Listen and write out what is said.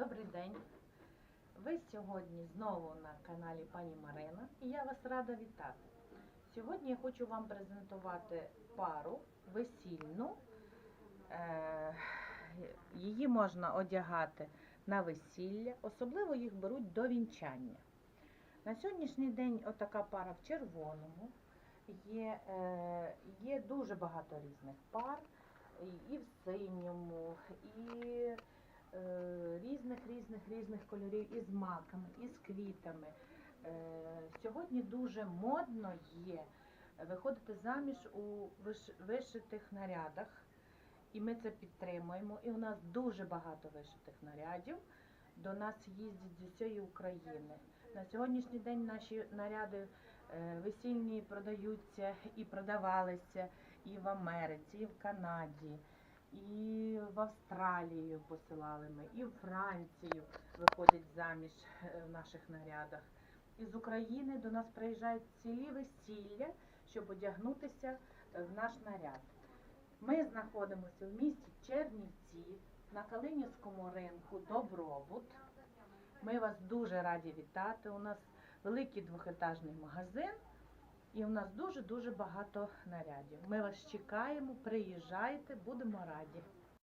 Добрий день. Ви сьогодні знову на каналі пані Марина і я вас рада вітати. Сьогодні я хочу вам презентувати пару весільну. Е, Її можна одягати на весілля, особливо їх беруть до вінчання. На сьогоднішній день отака пара в червоному. Є, е, є дуже багато різних пар, і- в синьому, і е, різних різних кольорів із маками, із квітами. Е, Сьогодні дуже модно є виходити заміж у виш- вишитих нарядах, і ми це підтримуємо. І у нас дуже багато вишитих нарядів. До нас їздять з усієї України. На сьогоднішній день наші наряди е, весільні продаються і продавалися і в Америці, і в Канаді, і в Австралію посилали ми, і в Францію виходять заміж е, в наших нарядах. Із України до нас приїжджають цілі весілля, щоб одягнутися в наш наряд. Ми знаходимося в місті Чернівці на Калинівському ринку Добробут. Ми вас дуже раді вітати. У нас великий двохетажний магазин, і у нас дуже-дуже багато нарядів. Ми вас чекаємо, приїжджайте, будемо раді.